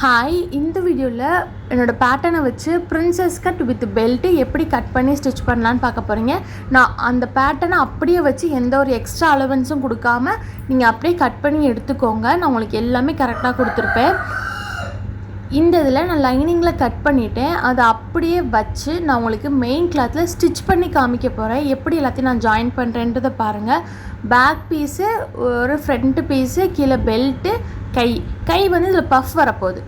Hi இந்த வீடியோவில் என்னோடய பேட்டர்னை வச்சு ப்ரின்ஸஸ் கட் வித் பெல்ட்டு எப்படி கட் பண்ணி ஸ்டிச் பண்ணலான்னு பார்க்க போகிறீங்க நான் அந்த பேட்டர்னை அப்படியே வச்சு எந்த ஒரு எக்ஸ்ட்ரா அலவன்ஸும் கொடுக்காம நீங்கள் அப்படியே கட் பண்ணி எடுத்துக்கோங்க. நான் உங்களுக்கு எல்லாமே கரெக்டாக கொடுத்துருப்பேன். இந்த இதில் நான் லைனிங்கில் கட் பண்ணிவிட்டேன் அதை அப்படியே வச்சு நான் உங்களுக்கு மெயின் கிளாத்தில் ஸ்டிச் பண்ணி காமிக்க போகிறேன் எப்படி எல்லாத்தையும் நான் ஜாயின் பண்ணுறேன்றதை பாருங்கள் பேக் பீஸு ஒரு ஃப்ரண்ட் பீஸு கீழே பெல்ட்டு கை. கை வந்து இதில் பஃப் வரப்போகுது.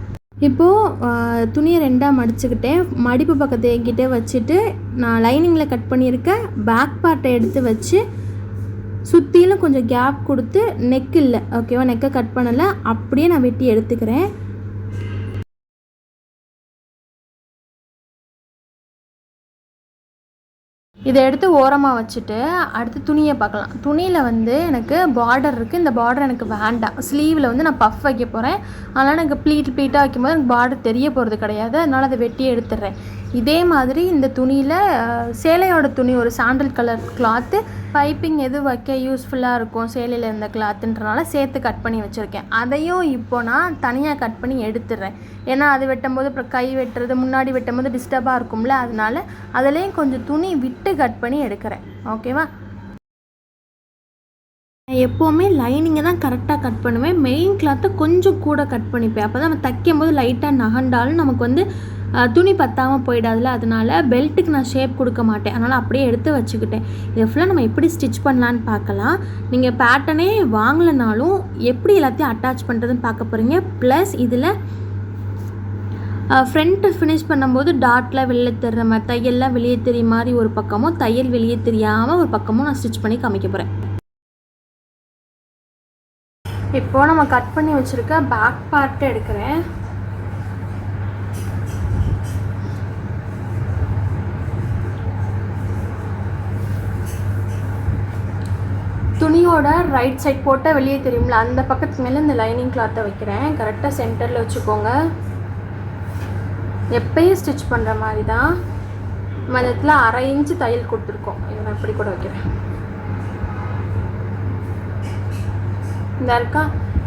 இப்போது துணியை ரெண்டாக மடிச்சுக்கிட்டேன். மடிப்பு பக்கத்தை என்கிட்ட வச்சுட்டு நான் லைனிங்கில் கட் பண்ணியிருக்க பேக் பார்ட்டை எடுத்து வச்சு சுற்றிலும் கொஞ்சம் கேப் கொடுத்து நெக் இல்லை ஓகேவா நெக்கை கட் பண்ணலை அப்படியே நான் வெட்டி எடுத்துக்கிறேன். இதை எடுத்து ஓரமாக வச்சுட்டு அடுத்து துணியை பார்க்கலாம். துணியில் வந்து எனக்கு பார்டர் இருக்குது இந்த பார்டர் எனக்கு வேண்டாம். ஸ்லீவில் வந்து நான் பஃப் வைக்க போகிறேன் அதனால் எனக்கு ப்ளீட் ப்ளீட்டாக வைக்கும்போது எனக்கு பார்டர் தெரிய போகிறது கிடையாது. அதனால் அதை வெட்டி எடுத்துடுறேன். இதே மாதிரி இந்த துணியில் சேலையோட துணி ஒரு சாண்டல் கலர் கிளாத்து பைப்பிங் எது வைக்க யூஸ்ஃபுல்லாக இருக்கும் சேலையில் இருந்த கிளாத்துன்றனால சேர்த்து கட் பண்ணி வச்சுருக்கேன். அதையும் இப்போ நான் தனியாக கட் பண்ணி எடுத்துடுறேன் ஏன்னா அது வெட்டும்போது அப்புறம் கை வெட்டுறது முன்னாடி வெட்டும்போது டிஸ்டர்பாக இருக்கும்ல அதனால அதுலேயும் கொஞ்சம் துணி விட்டு கட் பண்ணி எடுக்கிறேன். ஓகேவா நான் எப்போவுமே லைனிங்கை தான் கரெக்டாக கட் பண்ணுவேன். மெயின் கிளாத்தை கொஞ்சம் கூட கட் பண்ணிப்பேன். அப்போ தான் நம்ம தைக்கும் போது லைட்டாக நகண்டாலும் நமக்கு வந்து துணி பத்தாமல் போயிடாதுல அதனால் பெல்ட்டுக்கு நான் ஷேப் கொடுக்க மாட்டேன். அதனால் அப்படியே எடுத்து வச்சுக்கிட்டேன். இதை ஃபுல்லாக நம்ம எப்படி ஸ்டிச் பண்ணலான்னு பார்க்கலாம். நீங்கள் பேட்டர்னே வாங்கலைனாலும் எப்படி எல்லாத்தையும் அட்டாச் பண்ணுறதுன்னு பார்க்க போகிறீங்க ப்ளஸ் இதில் ஃப்ரண்ட்டு ஃபினிஷ் பண்ணும்போது டாட்டில் வெளியே தெரிற மாதிரி தையல்லாம் வெளியே தெரிய மாதிரி ஒரு பக்கமும் தையல் வெளியே தெரியாமல் ஒரு பக்கமும் நான் ஸ்டிச் பண்ணி காமிக்க போகிறேன் இப்போ நம்ம கட் பண்ணி வச்சுருக்க பேக் பார்ட்டை எடுக்கிறேன். துணியோட ரைட் சைட் போட்டால் வெளியே தெரியும்ல அந்த பக்கத்துக்கு மேலே இந்த லைனிங் கிளாத்தை வைக்கிறேன். கரெக்டாக சென்டரில் வச்சுக்கோங்க. எப்பயும் ஸ்டிச் பண்ணுற மாதிரி தான் நம்ம இடத்துல அரை இன்ச்சு தையல் கொடுத்துருக்கோம். இதை நான் இப்படி கூட வைக்கிறேன். இந்த இருக்கா?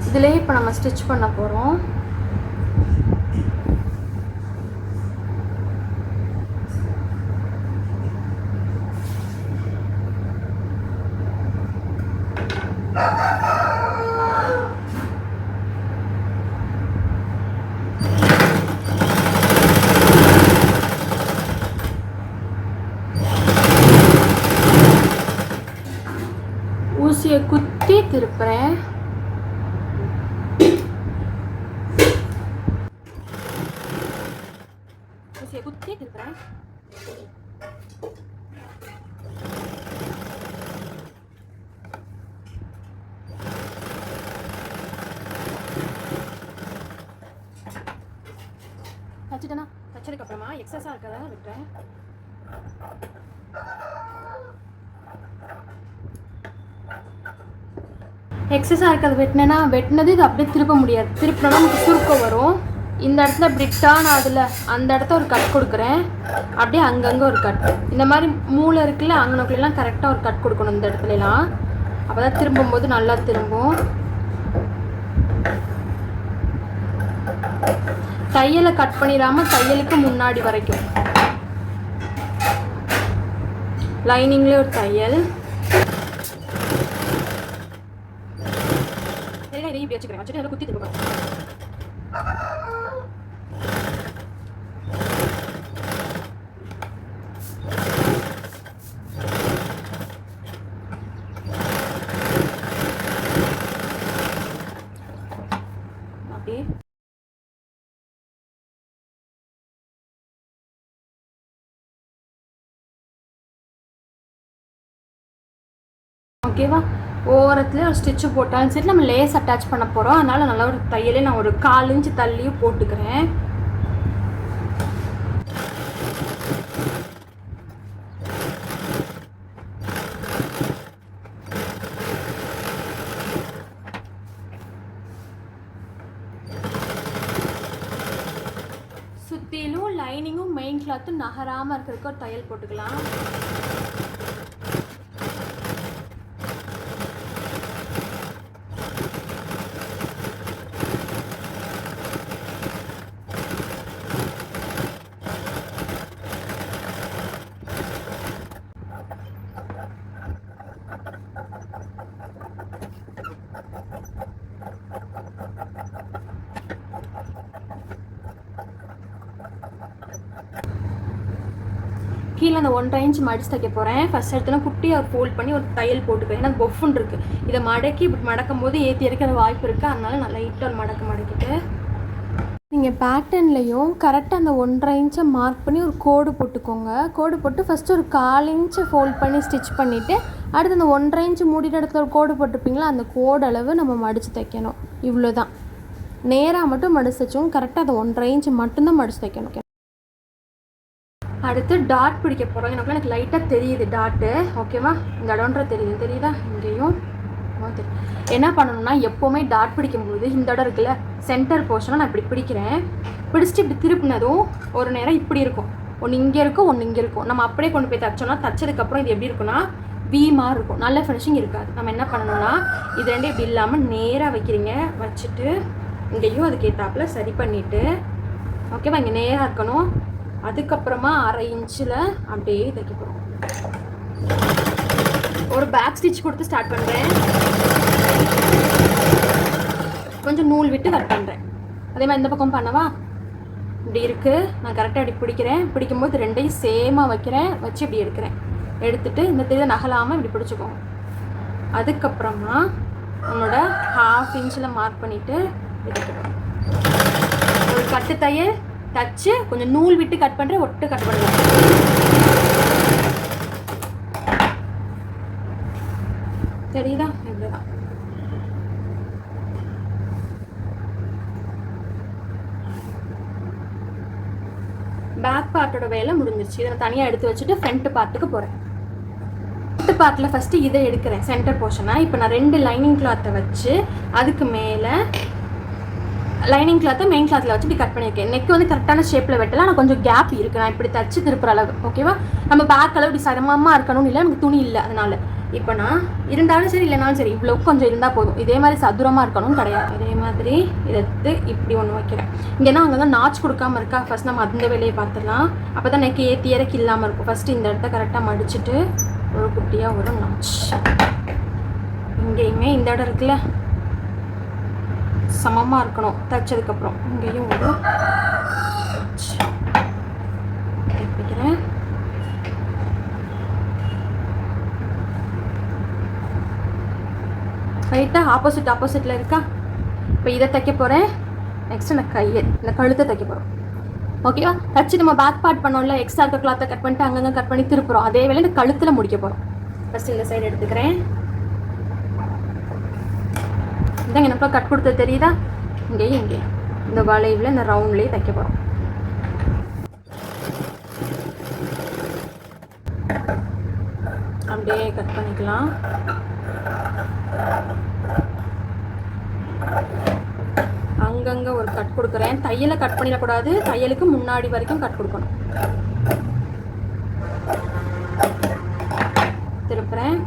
இதுலேயே இப்போ நம்ம ஸ்டிச் பண்ண போகிறோம் Ha ha ha! எக்ஸஸாக இருக்கிறது வெட்டினேன்னா வெட்டினது இது அப்படியே திருப்ப முடியாது. திருப்பினா நமக்கு சுருக்கம் வரும். இந்த இடத்துல இப்படி டேர்ன் ஆகுதுல அந்த இடத்த ஒரு கட் கொடுக்குறேன். அப்படியே அங்கங்கே ஒரு கட் இந்த மாதிரி மூளை இருக்குல்ல அங்கனக்குள்ளெல்லாம் கரெக்டாக ஒரு கட் கொடுக்கணும் இந்த இடத்துலலாம். அப்போ தான் திரும்பும்போது நல்லா திரும்பும். தையலை கட் பண்ணிடாமல் தையலுக்கு முன்னாடி வரைக்கும். லைனிங்லேயே ஒரு தையல் சரிங்க இதையும் இப்படி வச்சுக்கிறேன். வச்சுட்டு அதில் குத்தி திரும்ப அப்படியே. ஓகேவா? ஓரத்துலேயே ஒரு ஸ்டிச்சு போட்டாலும் சரி நம்ம லேஸ் அட்டாச் பண்ண போகிறோம் அதனால் நல்லா ஒரு தையலே நான் ஒரு கால் இன்ச்சு தள்ளியும் போட்டுக்கிறேன். சுற்றிலும் லைனிங்கும் மெயின் கிளாத்தும் நகராமல் இருக்கிறதுக்கு ஒரு தையல் போட்டுக்கலாம். அந்த ஒன்றரை இன்ச் மடிச்சு தைக்க போகிறேன் ஃபஸ்ட் எடுத்தோன்னா குட்டியாக ஃபோல்ட் பண்ணி ஒரு தையல் போட்டுக்கிறேன் ஏன்னா பொஃபுன் இருக்குது இதை மடக்கி இப்படி மடக்கும் போது ஏற்றி இறக்கிற வாய்ப்பு இருக்குது அதனால நான் லைட்டாக மடக்க மடக்கிட்டு. நீங்கள் பேட்டர்ன்லேயும் கரெக்டாக அந்த ஒன்றரை இன்ச்சை மார்க் பண்ணி ஒரு கோடு போட்டுக்கோங்க. கோடு போட்டு ஃபஸ்ட்டு ஒரு கால் இன்ச்சை ஃபோல்ட் பண்ணி ஸ்டிச் பண்ணிவிட்டு அடுத்து அந்த ஒன்றரை இன்ச்சு மூடின இடத்துல ஒரு கோடு போட்டிருப்பீங்களா அந்த கோடு அளவு நம்ம மடித்து தைக்கணும். இவ்வளோ தான் நேராக மட்டும் மடிச்சு தைச்சோம் கரெக்டாக அந்த ஒன்றரை இன்ச்சு மட்டும்தான் மடித்து தைக்கணும். அடுத்து டாட் பிடிக்க போகிறோம் எனக்கு எனக்கு லைட்டாக தெரியுது டாட்டு ஓகேவா இந்த இடம்ன்ற தெரியுது. தெரியுதா? இங்கேயும்? தெரியும். என்ன பண்ணணும்னா எப்போவுமே டாட் பிடிக்கும்போது இந்த இடம் இருக்குல்ல சென்டர் போர்ஷனை நான் இப்படி பிடிக்கிறேன். பிடிச்சிட்டு இப்படி திருப்பினதும் ஒரு நேரம் இப்படி இருக்கும். ஒன்று இங்கே இருக்கும் ஒன்று இங்கே இருக்கும். நம்ம அப்படியே கொண்டு போய் தைச்சோம்னா தைச்சதுக்கப்புறம் இது எப்படி இருக்கும்னா வீமாக இருக்கும். நல்ல ஃபினிஷிங் இருக்காது. நம்ம என்ன பண்ணணும்னா இது ரெண்டும் இப்படி இல்லாமல் நேராக வைக்கிறீங்க. வச்சுட்டு இங்கேயும் அதுக்கு ஏற்றாப்புல சரி பண்ணிவிட்டு ஓகேவா இங்கே நேராக இருக்கணும். அதுக்கப்புறமா அரை இன்ச்சில் அப்படியே தைக்க போகிறோம் ஒரு பேக் ஸ்டிச் கொடுத்து ஸ்டார்ட் பண்ணுறேன் கொஞ்சம் நூல் விட்டு கட் பண்ணுறேன் அதே மாதிரி இந்த பக்கம் பண்ணவா? இப்படி இருக்குது நான் கரெக்டாக இப்படி பிடிக்கிறேன். பிடிக்கும்போது ரெண்டையும் சேமாக வைக்கிறேன். வச்சு இப்படி எடுக்கிறேன். எடுத்துட்டு இந்த தெரியை நகலாமல் இப்படி பிடிச்சிக்கோங்க அதுக்கப்புறமா உன்னோட ஹாஃப் இன்ச்சில் மார்க் பண்ணிவிட்டு எடுத்துக்கணும் ஒரு கட்டு தையல் தச்சு கொஞ்சம் நூல் விட்டு கட் பண்ணுறேன் ஒட்டு கட் பண்ணுறேன் தெரியுதா? இப்படிதான் பேக் பார்ட்டோட வேலை முடிஞ்சிருச்சு. இதை நான் தனியாக எடுத்து வச்சுட்டு ஃப்ரண்ட் பார்ட்டுக்கு போகிறேன் ஃப்ரண்ட் பார்ட்டில் ஃபஸ்ட்டு இதை எடுக்கிறேன் சென்டர் போர்ஷனாக இப்போ நான் ரெண்டு லைனிங் கிளாத்தை வச்சு அதுக்கு மேலே லைனிங் கிளாத்தை மெயின் கிளாத்தில் வச்சு இப்படி கட் பண்ணியிருக்கேன். நெக் வந்து கரெக்டான ஷேப்பில் வெட்டலாம் ஆனால் கொஞ்சம் கேப் இருக்குது நான் இப்படி தச்சு திருப்புற அளவு. ஓகேவா நம்ம பேக் அளவு இப்படி சிரமமாக இருக்கணும்னு இல்லை எனக்கு துணி இல்லை அதனால. இப்போ நான் இருந்தாலும் சரி இல்லைனாலும் சரி இவ்வளோ கொஞ்சம் இருந்தால் போதும். இதே மாதிரி சதுரமாக இருக்கணும் கிடையாது. இதே மாதிரி இதை எடுத்து இப்படி ஒன்று வைக்கிறேன். இங்கேனா அங்கே தான் நாச் கொடுக்காம இருக்கா? ஃபஸ்ட் நம்ம அந்த வேலையை பார்த்துடலாம். அப்போ தான் நெக் ஏற்றி இறக்கி இல்லாமல் இருக்கும். ஃபஸ்ட்டு இந்த இடத்த கரெக்டாக மடிச்சுட்டு ஒரு குட்டியாக ஒரு நாச் இங்கேயுமே இந்த இடம் இருக்குல்ல? சமமாக இருக்கணும். தைச்சதுக்கப்புறம். இங்கேயும் ஒரு வைக்கிறேன். ரைட்டாக ஆப்போசிட் ஆப்போசிட்டில் இருக்கா? இப்போ இதை தைக்க போகிறேன் நெக்ஸ்ட் நான் கையை இந்த கழுத்தை தைக்க போகிறோம் ஓகேவா தச்சு நம்ம பேக் பார்ட் பண்ணோம்ல எக்ஸ்ட்ரா இருக்க கிளாத்தை கட் பண்ணிட்டு அங்கங்கே கட் பண்ணி திருப்புறோம். அதே வேலை இந்த கழுத்தில் முடிக்க போகிறோம் ஃபஸ்ட் இந்த சைடு எடுத்துக்கிறேன். இதாங்க என்னப்பா கட் கொடுத்தது தெரியுதா? இங்கேயும் இங்கேயும் இந்த வளைவில் இந்த ரவுண்ட்லேயே தைக்க போகிறோம் அப்படியே கட் பண்ணிக்கலாம். அங்கங்கே ஒரு கட் கொடுக்குறேன். தையலை கட் பண்ணிடக்கூடாது. தையலுக்கு முன்னாடி வரைக்கும் கட் கொடுக்கணும். திருப்புறேன்.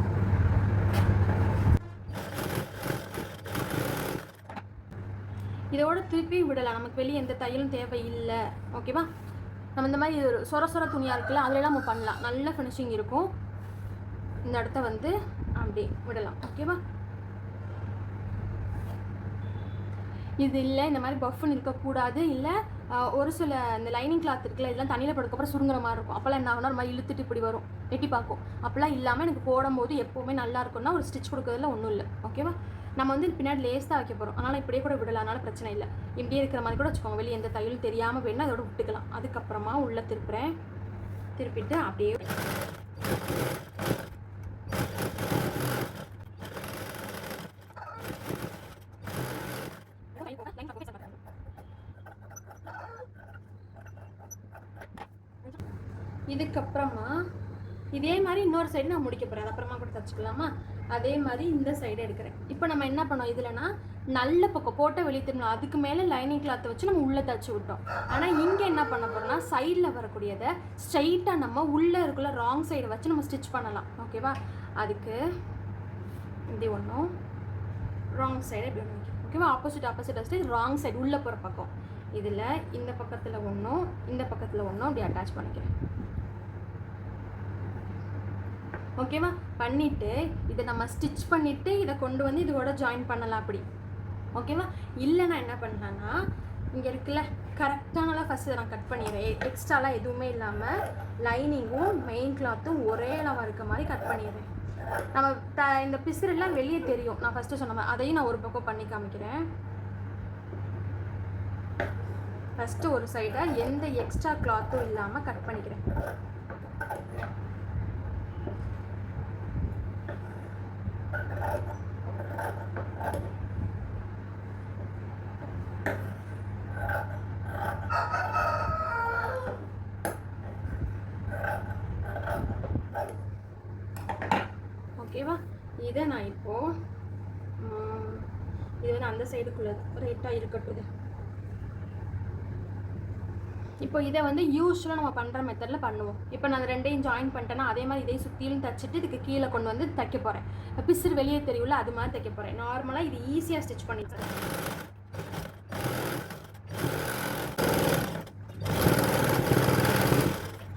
விடலாம். நமக்கு வெளியே எந்த தையலும் தேவை இல்லை ஓகேவா நம்ம இந்த மாதிரி ஒரு சொர சொர துணியாக இருக்குல்ல அதிலலாம் நம்ம பண்ணலாம். நல்ல ஃபினிஷிங் இருக்கும். இந்த இடத்த வந்து அப்படி விடலாம். ஓகேவா இது இல்லை இந்த மாதிரி பஃப்னு இருக்கக்கூடாது. இல்லை ஒரு சில இந்த லைனிங் கிளாத் இருக்குல்ல இதெல்லாம் தண்ணியில் படுக்கப்புறம் சுருங்குற மாதிரி இருக்கும். அப்போல்லாம் என்ன ஆகும்னா ஒரு மாதிரி இழுத்துட்டு இப்படி வரும். எட்டி பார்க்கும் அப்போல்லாம் இல்லாமல் எனக்கு போடும்போது எப்போவுமே நல்லா இருக்கும்னா ஒரு ஸ்டிச் கொடுக்கறதுல ஒன்றும் இல்லை. ஓகேவா நம்ம வந்து பின்னாடி லேஸ் தான் வைக்க போகிறோம் அதனால் இப்படியே கூட விடலாம். அதனால பிரச்சனை இல்லை. இப்படியே இருக்கிற மாதிரி கூட வச்சுக்கோங்க. வெளியே எந்த தையலும் தெரியாமல் வேணா அதோட விட்டுக்கலாம். அதுக்கப்புறமா உள்ளே திருப்புறேன். திருப்பிட்டு அப்படியே இதுக்கப்புறமா இதே மாதிரி இன்னொரு சைடு நான் முடிக்க போகிறேன் அப்புறமா கூட தச்சுக்கலாமா? அதே மாதிரி இந்த சைடு எடுக்கிறேன். இப்போ நம்ம என்ன பண்ணோம்? இதுலனா நல்ல பக்கம் போட்ட வெளியே திரும்பணும் அதுக்கு மேலே லைனிங் கிளாத்தை வச்சு நம்ம உள்ளே தச்சு விட்டோம். ஆனால் இங்கே என்ன பண்ண போகிறோம்னா சைடில் வரக்கூடியதை ஸ்ட்ரைட்டாக நம்ம உள்ளே இருக்குள்ள ராங் சைடை வச்சு நம்ம ஸ்டிச் பண்ணலாம். ஓகேவா அதுக்கு இப்படி ஒன்றும் ராங் சைடு இப்படி ஒன்று ஓகேவா ஆப்போசிட் ஆப்போசிட் வச்சுட்டு ராங் சைடு உள்ளே போகிற பக்கம். இதில் இந்த பக்கத்தில் ஒன்றும் இந்த பக்கத்தில் ஒன்றும் அப்படி அட்டாச் பண்ணிக்கிறேன். ஓகேவா பண்ணிவிட்டு இதை நம்ம ஸ்டிச் பண்ணிவிட்டு இதை கொண்டு வந்து இதோட ஜாயின் பண்ணலாம் அப்படி. ஓகேவா இல்லை நான் என்ன பண்ணலான்னா இங்கே இருக்குல்ல கரெக்டானலாம் ஃபஸ்ட்டு நான் கட் பண்ணிடுறேன். எக்ஸ்ட்ராலாம் எதுவுமே இல்லாமல் லைனிங்கும் மெயின் கிளாத்தும் ஒரே அளவாக இருக்க மாதிரி கட் பண்ணிடுறேன். நம்ம த இந்த பிசுறெல்லாம் வெளியே தெரியும். நான் ஃபஸ்ட்டு சொன்ன மாதிரி அதையும் நான் ஒரு பக்கம் பண்ணி காமிக்கிறேன். ஃபஸ்ட்டு ஒரு சைடை எந்த எக்ஸ்ட்ரா கிளாத்தும் இல்லாமல் கட் பண்ணிக்கிறேன் ஓகேவா இதை நான் இப்போ ம், இது வந்து அந்த சைடுக்குள்ளே ரைட்டாக இருக்கட்டும். இது இப்போ இதை வந்து யூஸ்வலாக நம்ம பண்ணுற மெத்தடில் பண்ணுவோம். இப்போ நான் ரெண்டையும் ஜாயின் பண்ணிட்டேன்னா அதே மாதிரி இதையும் சுற்றிலும் தைச்சிட்டு இதுக்கு கீழே கொண்டு வந்து தைக்க போகிறேன் பிசிறு வெளியே தெரியும்ல அது மாதிரி தைக்க போகிறேன் நார்மலாக இது ஈஸியாக ஸ்டிச் பண்ணிக்கிறேன்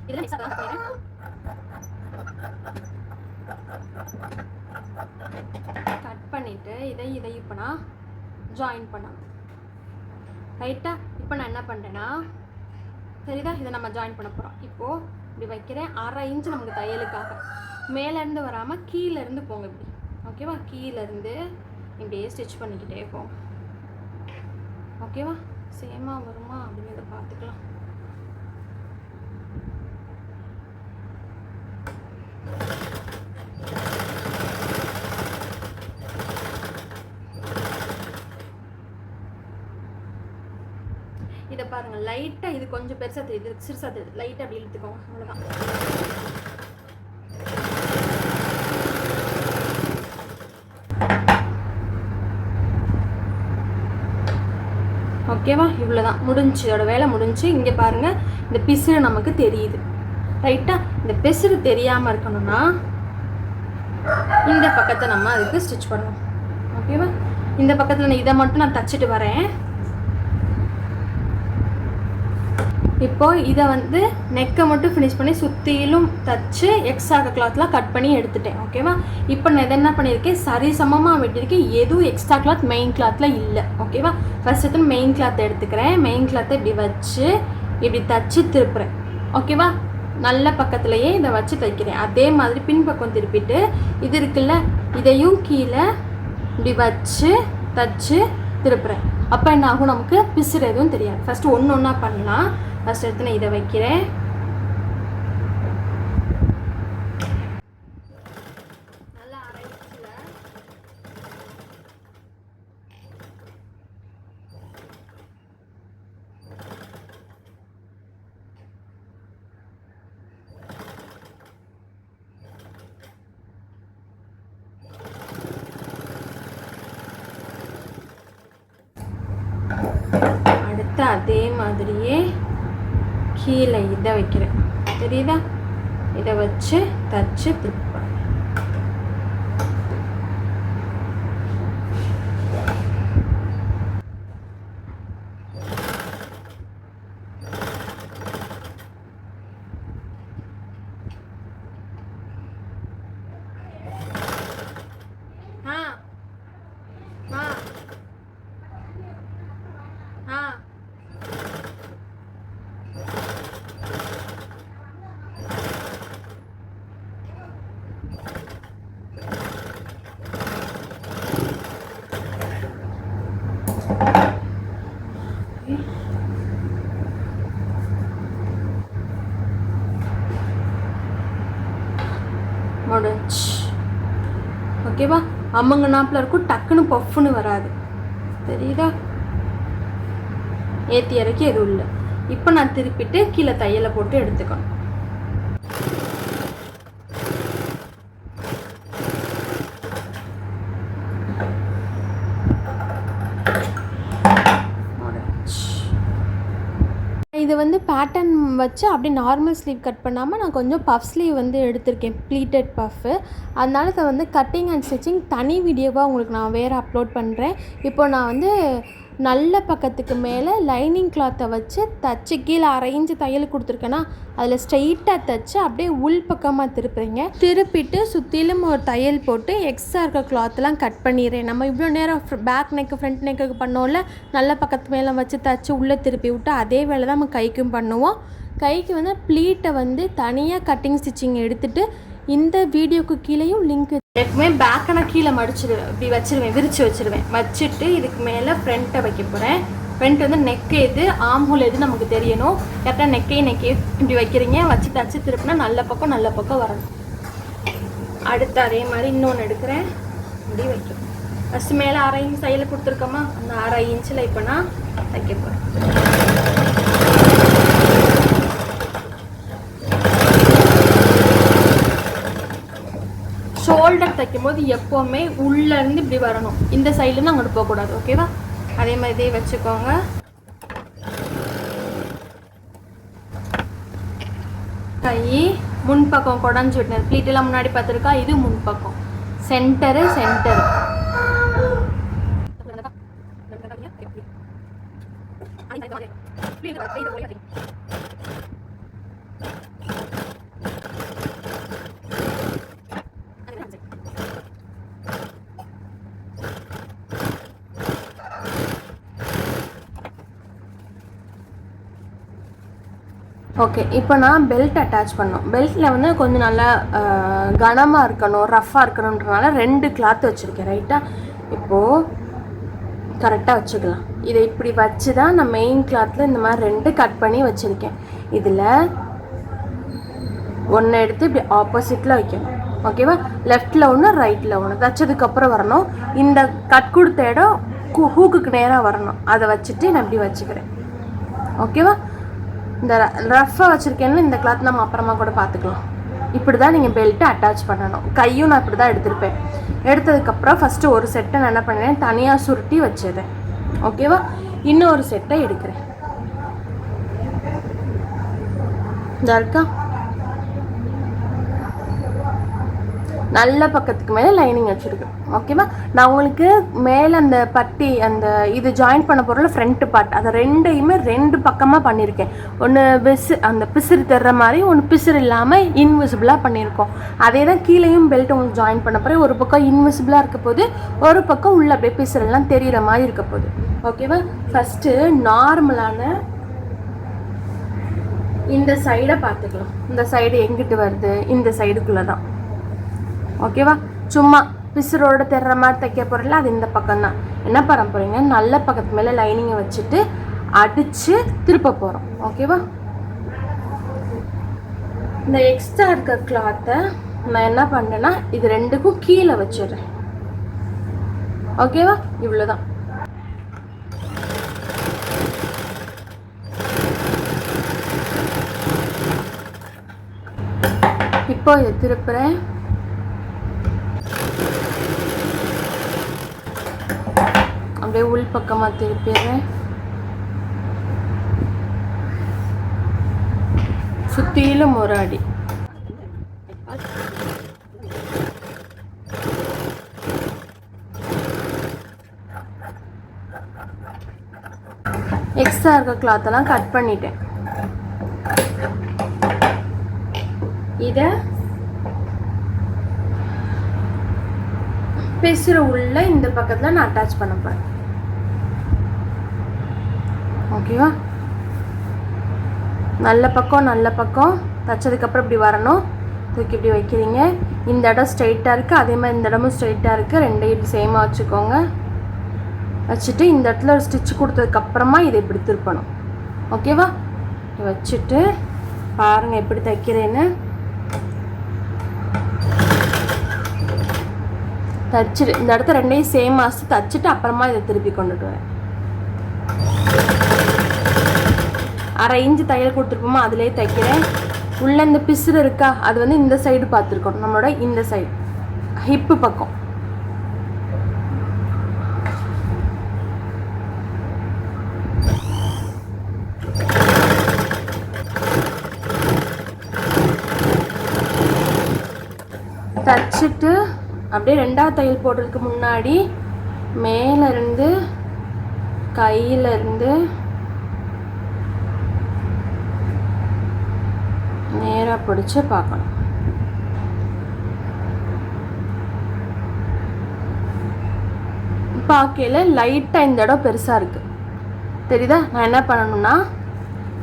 இதில் மிஸ் ஆகாத கட் பண்ணிவிட்டு இதை இதை இப்போ நான் ஜாயின் பண்ணணும் ரைட்டா இப்போ நான் என்ன பண்ணுறேன்னா சரிதா? இதை நம்ம ஜாயின் பண்ண போகிறோம் இப்போது இப்படி வைக்கிறேன். அரை இன்ச் நமக்கு தையலுக்காக. மேலேருந்து வராமல் கீழேருந்து போங்க இப்படி. ஓகேவா கீழேருந்து இப்படியே ஸ்டிச் பண்ணிக்கிட்டே போங்க. ஓகேவா சேமாக வருமா? அப்படிங்கிறத பார்த்துக்கலாம். பாருங்கள் பாருங்க லைட்டாக இது கொஞ்சம் பெருசாக தெரியுது. சிறுசா சிறுசாக தெரியுது லைட்டாக அப்படி இழுத்துக்கோங்க. அவ்வளோதான் ஓகேவா இவ்வளோதான் முடிஞ்சு. இதோட வேலை முடிஞ்சு. இங்கே பாருங்கள் இந்த பிசுறு நமக்கு தெரியுது. ரைட்டாக இந்த பிசுறு தெரியாமல் இருக்கணும்னா இந்த பக்கத்தை நம்ம அதுக்கு ஸ்டிச் பண்ணுவோம் ஓகேவா இந்த பக்கத்தில் நான் இதை மட்டும் நான் தச்சுட்டு வரேன். இப்போது இதை வந்து நெக்கை மட்டும் ஃபினிஷ் பண்ணி சுற்றிலும் தச்சு எக்ஸ்ட்ரா கிளாத்லாம் கட் பண்ணி எடுத்துட்டேன் ஓகேவா இப்போ நான் இதை என்ன பண்ணியிருக்கேன்? சரிசமமாக வெட்டியிருக்கேன். எதுவும் எக்ஸ்ட்ரா கிளாத் மெயின் கிளாத்தில் இல்லை ஓகேவா ஃபர்ஸ்ட் எடுத்து மெயின் கிளாத்தை எடுத்துக்கிறேன். மெயின் கிளாத்தை இப்படி வச்சு இப்படி தச்சு திருப்புறேன் ஓகேவா நல்ல பக்கத்துலேயே இதை வச்சு தைக்கிறேன். அதே மாதிரி பின்பக்கம் திருப்பிட்டு இது இருக்குல்ல இதையும் கீழே இப்படி வச்சு தச்சு திருப்புறேன். அப்போ என்ன ஆகும்? நமக்கு பிசுறு எதுவும் தெரியாது. ஃபஸ்ட்டு ஒன்று ஒன்றா பண்ணலாம். ஃபஸ்ட் எடுத்து நான் இதை வைக்கிறேன் நல்லா அரைச்சில் அடுத்து அதே மாதிரியே கீழே இதை வைக்கிறேன் தெரியுதா இதை வச்சு தச்சு திருப்பேன் ஆ ஆ ஆ முடிஞ்சு ஓகேவா அம்மங்க நாப்பில் இருக்கும் டக்குன்னு பஃப்னு வராது. தெரியுதா? ஏற்றி இறக்கி எதுவும் இல்லை. இப்போ நான் திருப்பிட்டு கீழே தையலை போட்டு எடுத்துக்கணும் முடிஞ்சு. இது வந்து பேட்டர்ன் வச்சு அப்படியே நார்மல் ஸ்லீவ் கட் பண்ணாமல் நான் கொஞ்சம் பஃப் ஸ்லீவ் வந்து எடுத்திருக்கேன் ப்ளீட்டட் பஃப்பு அதனால இதை வந்து கட்டிங் அண்ட் ஸ்டிச்சிங் தனி வீடியோவாக உங்களுக்கு நான் வேறு அப்லோட் பண்ணுறேன் இப்போ நான் வந்து நல்ல பக்கத்துக்கு மேலே லைனிங் கிளாத்தை வச்சு தச்சு கீழே அரைஞ்சு தையல் கொடுத்துருக்கேன்னா அதில் ஸ்ட்ரெயிட்டாக தைச்சு அப்படியே உள் பக்கமாக திருப்புறீங்க. திருப்பிட்டு சுற்றிலும் ஒரு தையல் போட்டு எக்ஸ்ட்ரா இருக்க கிளாத்லாம் கட் பண்ணிடுறேன். நம்ம இவ்வளோ நேரம் பேக் நெக்கு ஃப்ரண்ட் நெக்குக்கு பண்ணோம்ல நல்ல பக்கத்து மேலே வச்சு தச்சு உள்ளே திருப்பி விட்டு அதே வேலை தான் நம்ம கைக்கும் பண்ணுவோம். கைக்கு வந்து ப்ளீட்டை வந்து தனியாக கட்டிங் ஸ்டிச்சிங் எடுத்துகிட்டு இந்த வீடியோக்கு கீழேயும் லிங்க் எப்பவுமே பேக்கை நான் கீழே மடிச்சிடுவேன் இப்படி வச்சிருவேன் விரிச்சு வச்சிருவேன். வச்சுட்டு இதுக்கு மேலே ஃப்ரண்ட்டை வைக்க போகிறேன் ஃப்ரண்ட் வந்து நெக் எது ஆம்ஹோல் எது நமக்கு தெரியணும். கரெக்டாக நெக்கே நெக்கே இப்படி வைக்கிறீங்க. வச்சு தச்சு திருப்பினா நல்ல பக்கம் நல்ல பக்கம் வரணும். அடுத்து அதே மாதிரி இன்னொன்று எடுக்கிறேன். இப்படி வைக்கிறேன். ஃபஸ்ட்டு மேலே அரை இன்ச் தையல் கொடுத்துருக்கோமா? அந்த அரை இன்ச்சில் இப்போ நான் தைக்க போகிறேன் ஷோல்டர் தைக்கும் போது எப்போவுமே உள்ளேருந்து இப்படி வரணும். இந்த சைட்லேருந்து அங்கிட்டு போகக்கூடாது ஓகேவா அதே மாதிரி இதே வச்சுக்கோங்க. கை முன்பக்கம் குடஞ்சி விட்டேன் ப்ளீட்டெல்லாம் முன்னாடி பார்த்துருக்கா? இது முன்பக்கம். சென்டரு சென்டரு ஓகே இப்போ நான் பெல்ட் அட்டாச் பண்ணோம் பெல்ட்டில் வந்து கொஞ்சம் நல்லா கனமாக இருக்கணும் ரஃப்பாக இருக்கணுன்றனால ரெண்டு கிளாத் வச்சுருக்கேன் ரைட்டாக இப்போது கரெக்டாக வச்சுக்கலாம். இதை இப்படி வச்சு தான் நான் மெயின் கிளாத்தில் இந்த மாதிரி ரெண்டு கட் பண்ணி வச்சுருக்கேன். இதில் ஒன்று எடுத்து இப்படி ஆப்போசிட்டில் வைக்கணும். ஓகேவா லெஃப்டில் ஒன்று ரைட்டில் ஒன்று தைச்சதுக்கப்புறம் வரணும். இந்த கட் கொடுத்த இடம் ஹூக்குக்கு நேராக வரணும். அதை வச்சுட்டு நான் இப்படி வச்சுக்கிறேன். ஓகேவா இந்த ரஃப்பாக வச்சுருக்கேன்னு இந்த கிளாத் நம்ம அப்புறமா கூட பார்த்துக்கலாம் இப்படி தான் நீங்கள் பெல்ட்டை அட்டாச் பண்ணணும். கையும் நான் இப்படி தான் எடுத்திருப்பேன். எடுத்ததுக்கப்புறம் ஃபஸ்ட்டு ஒரு செட்டை நான் என்ன பண்ணுறேன் தனியாக சுருட்டி வச்சிடுறேன். ஓகேவா இன்னொரு செட்டை எடுக்கிறேன். இந்த இருக்கா? நல்ல பக்கத்துக்கு மேலே லைனிங் வச்சுருக்கேன் ஓகேவா நான் உங்களுக்கு மேலே அந்த பட்டி அந்த இது ஜாயின் பண்ண பொருள் ஃப்ரண்ட்டு பார்ட் அதை ரெண்டையுமே ரெண்டு பக்கமாக பண்ணியிருக்கேன் ஒன்று விசு அந்த பிசிறு தர்ற மாதிரி ஒன்று பிசிறு இல்லாமல் இன்விசிபிளாக பண்ணியிருக்கோம் அதே தான் கீழேயும் பெல்ட் உங்களுக்கு ஜாயின் பண்ண பிறகு ஒரு பக்கம் இன்விசிபிளாக இருக்க போது ஒரு பக்கம் உள்ள அப்படியே பிசிறெல்லாம் தெரிகிற மாதிரி இருக்க போகுது. ஓகேவா ஃபஸ்ட்டு நார்மலான இந்த சைடை பார்த்துக்கலாம். இந்த சைடு எங்கிட்டு வருது? இந்த சைடுக்குள்ளே தான் ஓகேவா? சும்மா பிசுரோட தெர்ற மாதிரி தைக்க போகிறல அது இந்த பக்கம் தான் என்ன பண்ண போகிறீங்க நல்ல பக்கத்து மேலே லைனிங்கை வச்சுட்டு அடித்து திருப்ப போகிறோம் ஓகேவா? இந்த எக்ஸ்ட்ரா இருக்க கிளாத்தை நான் என்ன பண்ணேன்னா இது ரெண்டுக்கும் கீழே வச்சிடுறேன். ஓகேவா? இவ்வளோதான் இப்போ இதை திருப்புறேன். அப்படியே உள் பக்கமாக திருப்பிடுறேன். சுத்திலும் ஒரு அடி. எக்ஸ்ட்ரா இருக்க கிளாத்தெல்லாம் கட் பண்ணிட்டேன். இதை பிசுறு உள்ள இந்த பக்கத்தில் நான் அட்டாச் பண்ண போகிறேன் ஓகேவா? நல்ல பக்கம் நல்ல பக்கம். தைச்சதுக்கப்புறம் இப்படி வரணும். தூக்கி இப்படி வைக்கிறீங்க. இந்த இடம் ஸ்ட்ரைட்டாக இருக்குது அதே மாதிரி இந்த இடமும் ஸ்ட்ரைட்டாக இருக்குது ரெண்டையும் இப்படி சேமாக வச்சுக்கோங்க. வச்சுட்டு இந்த இடத்துல ஒரு ஸ்டிச் கொடுத்ததுக்கப்புறமா இதை இப்படி திருப்பணும். ஓகேவா? வச்சுட்டு பாருங்கள் எப்படி தைக்கிறேன்னு. தச்சுட்டு இந்த இடத்த ரெண்டையும் சேம் மாசத்து தச்சுட்டு அப்புறமா இதை திருப்பி கொண்டுட்டு வரேன். அரை இன்ச்சு தையல் கொடுத்துருப்போமோ அதிலே தைக்கிறேன். உள்ள இந்த பிசுறு இருக்கா அது வந்து இந்த சைடு பார்த்துருக்கோம் நம்மளோட இந்த சைடு ஹிப்பு பக்கம். தச்சுட்டு அப்படியே ரெண்டாவது தையல் போடுறதுக்கு முன்னாடி மேலே இருந்து கையில இருந்து நேராக பிடிச்சு பார்க்கணும். பார்க்கையில லைட்டாக இந்த இடம் பெருசாக இருக்குது தெரியுதா? நான் என்ன பண்ணணும்னா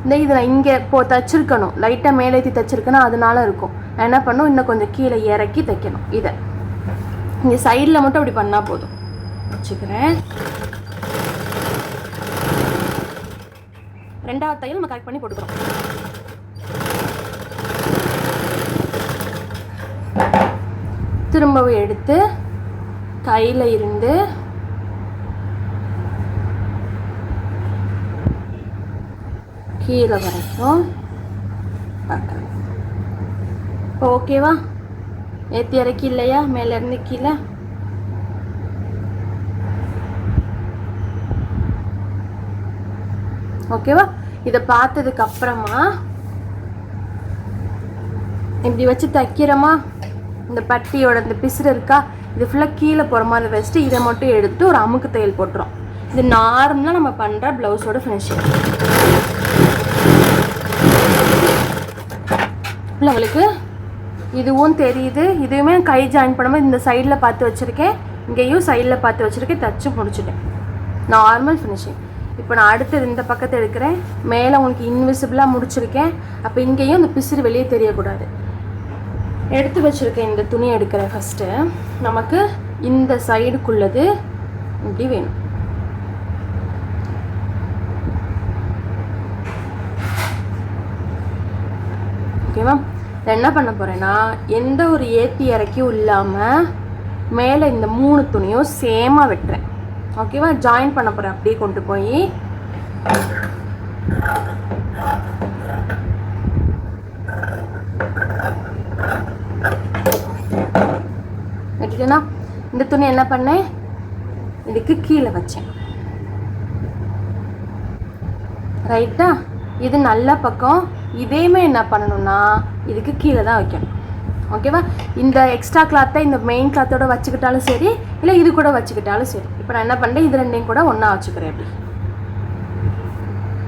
இந்த இதில் இங்கே இப்போ தச்சிருக்கணும். லைட்டாக மேலேத்தி தைச்சிருக்கேன்னா அதனால இருக்கும். நான் என்ன பண்ணும் இன்னும் கொஞ்சம் கீழே இறக்கி தைக்கணும். இதை. இங்கே சைடில் மட்டும் அப்படி பண்ணால் போதும். வச்சுக்கிறேன். ரெண்டாவது தையல் நம்ம கரெக்ட் பண்ணி போட்டுக்கிறோம். திரும்பவும் எடுத்து கையில் இருந்து கீழே வரைக்கும் பார்க்கலாம். ஓகேவா ஏற்றி இறக்கி இல்லையா? மேலேருந்து கீழே? ஓகேவா இதை பார்த்ததுக்கு அப்புறமா இப்படி வச்சு தைக்கிறோமா? இந்த பட்டியோட இந்த பிசுறு இருக்கா? இது ஃபுல்லாக கீழே போகிற மாதிரி வச்சுட்டு இதை மட்டும் எடுத்து ஒரு அமுக்கு தையல் போட்டுரும். இது நார்மலாக நம்ம பண்ணுற ப்ளவுஸோட ஃபினிஷிங் இல்லை உங்களுக்கு இதுவும் தெரியுது. இதுவுமே கை ஜாயின் பண்ணும்போது இந்த சைடில் பார்த்து வச்சுருக்கேன். இங்கேயும் சைடில் பார்த்து வச்சுருக்கேன். தச்சு முடிச்சுட்டேன். நார்மல் ஃபினிஷிங் இப்போ நான் அடுத்தது இந்த பக்கத்தை எடுக்கிறேன். மேலே உங்களுக்கு இன்விசிபிளாக முடிச்சிருக்கேன். அப்போ இங்கேயும் இந்த பிசிறு வெளியே தெரியக்கூடாது. எடுத்து வச்சுருக்க இந்த துணி எடுக்கிறேன் ஃபஸ்ட்டு நமக்கு இந்த சைடுக்குள்ளது இப்படி வேணும். ஓகேவா என்ன பண்ண போகிறேன்னா எந்த ஒரு ஏற்றி இறக்கியும் இல்லாமல் மேலே இந்த மூணு துணியும் சேமாக வெட்டுறேன். ஓகேவா ஜாயின் பண்ண போகிறேன் அப்படியே கொண்டு போய். வெட்டிட்டேன்னா இந்த துணி என்ன பண்ணேன்? இதுக்கு கீழே வச்சேன். ரைட்டா இது நல்ல பக்கம். இதையுமே என்ன பண்ணணும்னா இதுக்கு கீழே தான் வைக்கணும். ஓகேவா இந்த எக்ஸ்ட்ரா கிளாத்தை இந்த மெயின் கிளாத்தோட வச்சுக்கிட்டாலும் சரி இல்லை இது கூட வச்சுக்கிட்டாலும் சரி. இப்போ நான் என்ன பண்ணுறேன் இது ரெண்டையும் கூட ஒன்றா வச்சுக்கிறேன் இப்படி.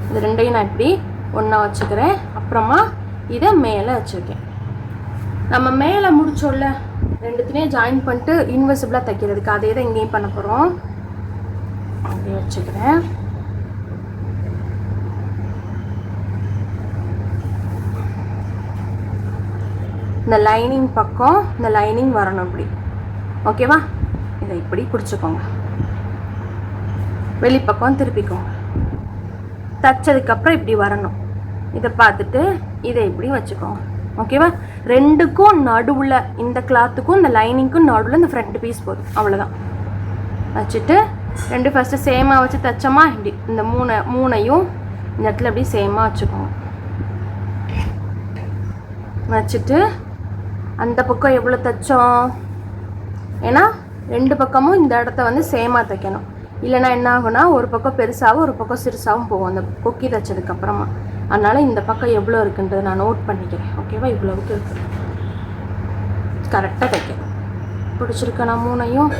இது ரெண்டையும் நான் இப்படி ஒன்றா வச்சுக்கிறேன். அப்புறமா இதை மேலே வச்சுருக்கேன். நம்ம மேலே முடிச்சோல்ல ரெண்டுத்தையும் ஜாயின் பண்ணிட்டு இன்வெசிபிளாக தைக்கிறதுக்கு. அதே தான் இங்கேயும் பண்ண போகிறோம் அப்படியே வச்சுக்கிறேன். இந்த லைனிங் பக்கம் இந்த லைனிங் வரணும் இப்படி. ஓகேவா இதை இப்படி பிடிச்சிக்கோங்க. வெளிப்பக்கம் திருப்பிக்கோங்க. தைச்சதுக்கப்புறம் இப்படி வரணும். இதை பார்த்துட்டு இதை இப்படி வச்சுக்கோங்க. ஓகேவா ரெண்டுக்கும் நடுவில் இந்த கிளாத்துக்கும் இந்த லைனிங்க்கும் நடுவில் இந்த ஃப்ரண்ட் பீஸ் போதும். அவ்வளோதான் வச்சுட்டு ரெண்டு ஃபஸ்ட்டு சேமாக வச்சு தைச்சோமா இப்படி இந்த மூணை மூணையும் இந்த இடத்துல அப்படியே சேமாக வச்சுக்கோங்க. வச்சுட்டு அந்த பக்கம் எவ்வளோ தைச்சோம்? ஏன்னா ரெண்டு பக்கமும் இந்த இடத்த வந்து சேமாக தைக்கணும். இல்லைன்னா என்ன ஆகுனா ஒரு பக்கம் பெருசாகவும் ஒரு பக்கம் சிறுசாகவும் போகும். அந்த கொக்கி தைச்சதுக்கப்புறமா அதனால் இந்த பக்கம் எவ்வளோ இருக்குன்றது நான் நோட் பண்ணிக்கிறேன். ஓகேவா இவ்வளவுக்கு இருக்குது கரெக்டாக தைக்க பிடிச்சிருக்க நான் மூணையும்.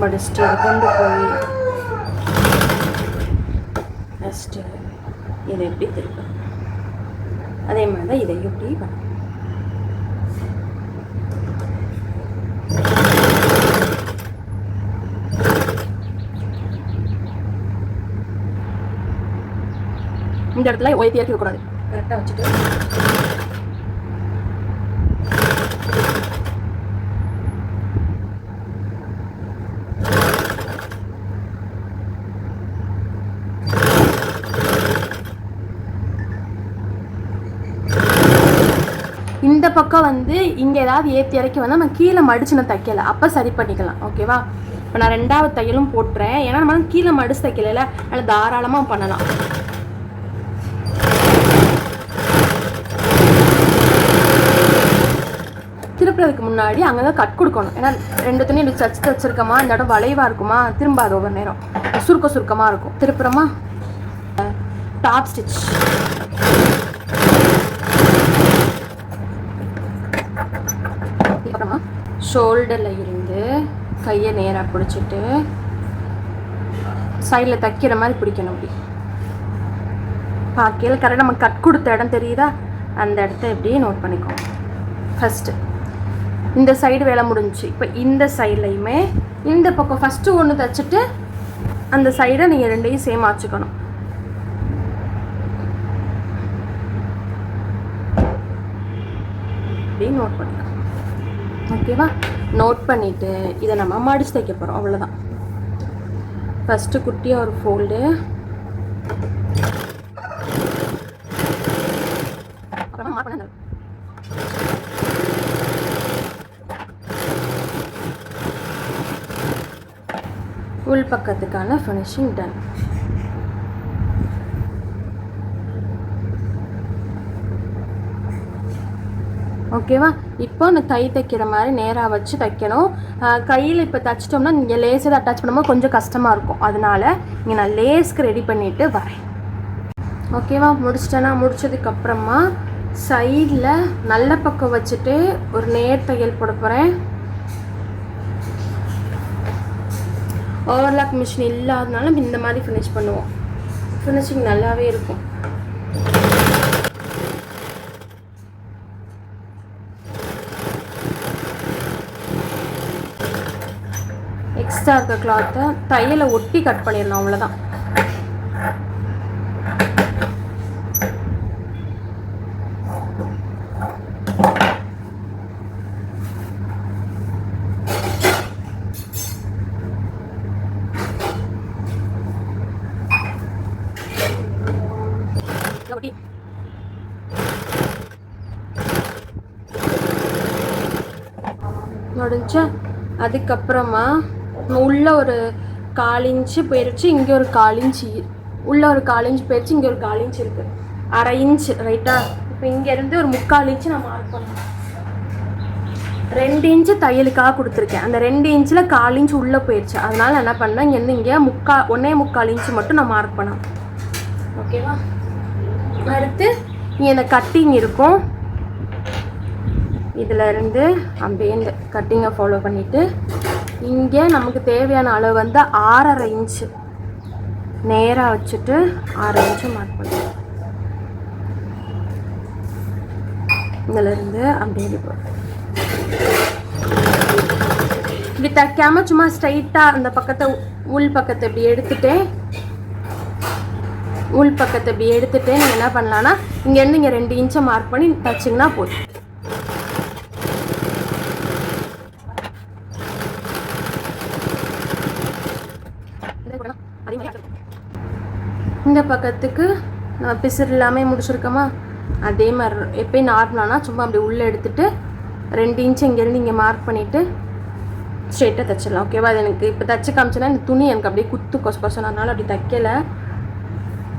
படிச்சுட்டு கொண்டு போய் ஃபஸ்ட்டு இதை எப்படி திருப்ப அதே மாதிரி தான் இதை எப்படி பண்ணணும். இந்த இடத்துல உயர்த்தி இறக்கி கூடாது. கரெக்டாக வச்சுட்டு. இந்த பக்கம் வந்து இங்கே ஏதாவது ஏற்றி இறக்கி வந்தால் நம்ம கீழே மடிச்சு நான் தைக்கல. அப்போ சரி பண்ணிக்கலாம். ஓகேவா இப்போ நான் ரெண்டாவது தையலும் போட்டுறேன். ஏன்னா நம்ம வந்து கீழே மடிச்சு தைக்கல அதனால் தாராளமாக பண்ணலாம். திருப்புறதுக்கு முன்னாடி அங்கங்கே கட் கொடுக்கணும். ஏன்னா ரெண்டு துணி எனக்கு சச்சு வச்சிருக்கோமா இந்த இடம் வளைவாக இருக்குமா திரும்பாது ஒவ்வொரு நேரம். சுருக்க சுருக்கமாக இருக்கும். திருப்புறமா டாப் ஸ்டிச் அப்புறமா ஷோல்டரில் இருந்து கையை நேராக பிடிச்சிட்டு சைடில் தைக்கிற மாதிரி பிடிக்கணும் அப்படி பார்க்கையில் கரெக்டாக நம்ம கட் கொடுத்த இடம் தெரியுதா? அந்த இடத்த இப்படியே நோட் பண்ணிக்கோங்க. ஃபஸ்ட்டு இந்த சைடு வேலை முடிஞ்சுச்சு. இப்போ இந்த சைட்லையுமே இந்த பக்கம் ஃபஸ்ட்டு ஒன்று தைச்சிட்டு அந்த சைடை நீங்கள் ரெண்டையும் சேம் ஆச்சுக்கணும் அப்படின்னு நோட் பண்ணிக்கலாம் ஓகேவா நோட் பண்ணிவிட்டு இதை நம்ம மடிச்சு தைக்க போகிறோம் அவ்வளோதான் ஃபஸ்ட்டு குட்டியாக ஒரு ஃபோல்டு அப்புறமா mark பண்ண அந்த பக்கத்துக்கான ஃபினிஷிங் டன் ஓகேவா இப்போ அந்த கை தைக்கிற மாதிரி நேராக வச்சு தைக்கணும். கையில் இப்போ தைச்சிட்டோம்னா நீங்கள் லேஸ் எதை அட்டாச் பண்ணும்போது கொஞ்சம் கஷ்டமாக இருக்கும். அதனால இங்கே நான் லேஸ்க்கு ரெடி பண்ணிவிட்டு வரேன். ஓகேவா முடிச்சிட்டேன்னா முடிச்சதுக்கப்புறமா சைடில் நல்ல பக்கம் வச்சுட்டு ஒரு நேர் தையல் போட போகிறேன் ஓவர்லாக் மிஷின் இல்லாதனால இந்த மாதிரி ஃபினிஷ் பண்ணுவோம். ஃபினிஷிங் நல்லாவே இருக்கும். எக்ஸ்ட்ரா இருக்க கிளாத்தை தையலை ஒட்டி கட் பண்ணிடலாம் அவ்வளோதான் ஒட்டி முடிஞ்சா அதுக்கப்புறமா உள்ள ஒரு கால் இன்ச்சு போயிருச்சு இங்கே ஒரு கால் இன்ச்சு உள்ள ஒரு கால் இன்ச் போயிருச்சு இங்கே ஒரு கால் இன்ச் இருக்கு. அரை இன்ச் ரைட்டா இப்போ இங்கேருந்து ஒரு முக்கால் இன்ச்சு நான் மார்க் பண்ணணும். ரெண்டு இன்ச்சு தையலுக்காக கொடுத்துருக்கேன். அந்த ரெண்டு இன்ச்சில் கால் இன்ச் உள்ளே போயிடுச்சு அதனால என்ன பண்ணேன்? இங்கேருந்து இங்கே முக்கா ஒன்றே முக்கால் இன்ச்சு மட்டும் நான் மார்க் பண்ணேன் ஓகேவா அடுத்து இங்கே இந்த கட்டிங் இருக்கும். இதிலருந்து அப்படியே இந்த கட்டிங்கை ஃபாலோ பண்ணிவிட்டு இங்கே நமக்கு தேவையான அளவு வந்து ஆறரை இன்ச்சு நேராக வச்சுட்டு ஆறு இன்ச்சு மார்க் பண்ணுவோம் இதிலிருந்து அப்படியே இப்படி போடுறோம். இப்படி தைக்காம சும்மா ஸ்ட்ரைட்டாக அந்த பக்கத்தை உள் பக்கத்தை இப்படி எடுத்துட்டு உள் பக்கத்தை இப்படி எடுத்துகிட்டு நீங்கள் என்ன பண்ணலான்னா இங்கேருந்து இங்கே ரெண்டு இன்ச்சை மார்க் பண்ணி தச்சிங்கன்னா போதும் இந்த பக்கத்துக்கு நம்ம பிசிறு எல்லாமே முடிச்சிருக்கோமா? அதே மாதிரி எப்போயும் நார்மலானா சும்மா அப்படி உள்ளே எடுத்துட்டு ரெண்டு இன்ச் இங்கேருந்து இங்கே மார்க் பண்ணிவிட்டு ஸ்ட்ரெயிட்டாக தைச்சிடலாம் ஓகேவா அது எனக்கு இப்போ தைச்சு காமிச்சேன்னா இந்த துணி எனக்கு அப்படியே குத்து கொச கொசனால அப்படி தைக்கல.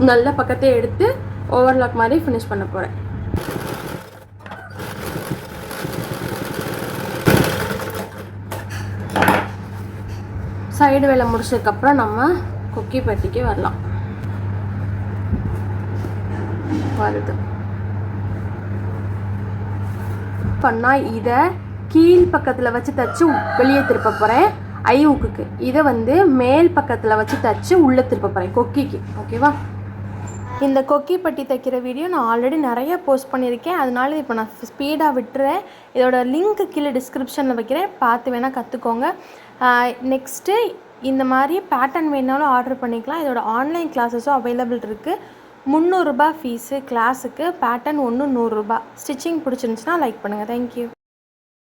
நல்ல பக்கத்தை எடுத்து ஓவர்லாக் மாதிரி ஃபினிஷ் பண்ண போகிறேன் சைடு வேலை முடிச்சதுக்கப்புறம் நம்ம கொக்கி பட்டிக்கு வரலாம். வருது பண்ணால் இதை கீழ் பக்கத்தில் வச்சு தச்சு வெளியே திருப்ப போகிறேன் ஐ ஊக்குக்கு இதை வந்து மேல் பக்கத்தில் வச்சு தச்சு உள்ளே திருப்ப போகிறேன் கொக்கிக்கு. ஓகேவா? இந்த கொக்கி பட்டி தைக்கிற வீடியோ நான் ஆல்ரெடி நிறைய போஸ்ட் பண்ணியிருக்கேன். அதனால இப்போ நான் ஸ்பீடாக விட்டுறேன். இதோட லிங்க் கீழே டிஸ்கிரிப்ஷனில் வைக்கிறேன். பார்த்து வேணால் கற்றுக்கோங்க நெக்ஸ்ட்டு இந்த மாதிரி பேட்டர்ன் வேணாலும் ஆர்டர் பண்ணிக்கலாம். இதோட ஆன்லைன் கிளாஸஸும் அவைலபிள் இருக்குது முந்நூறுரூபா ஃபீஸு கிளாஸுக்கு பேட்டர்ன் ஒன்று நூறுரூபா ஸ்டிச்சிங் பிடிச்சிருந்துச்சின்னா லைக் பண்ணுங்கள் தேங்க்யூ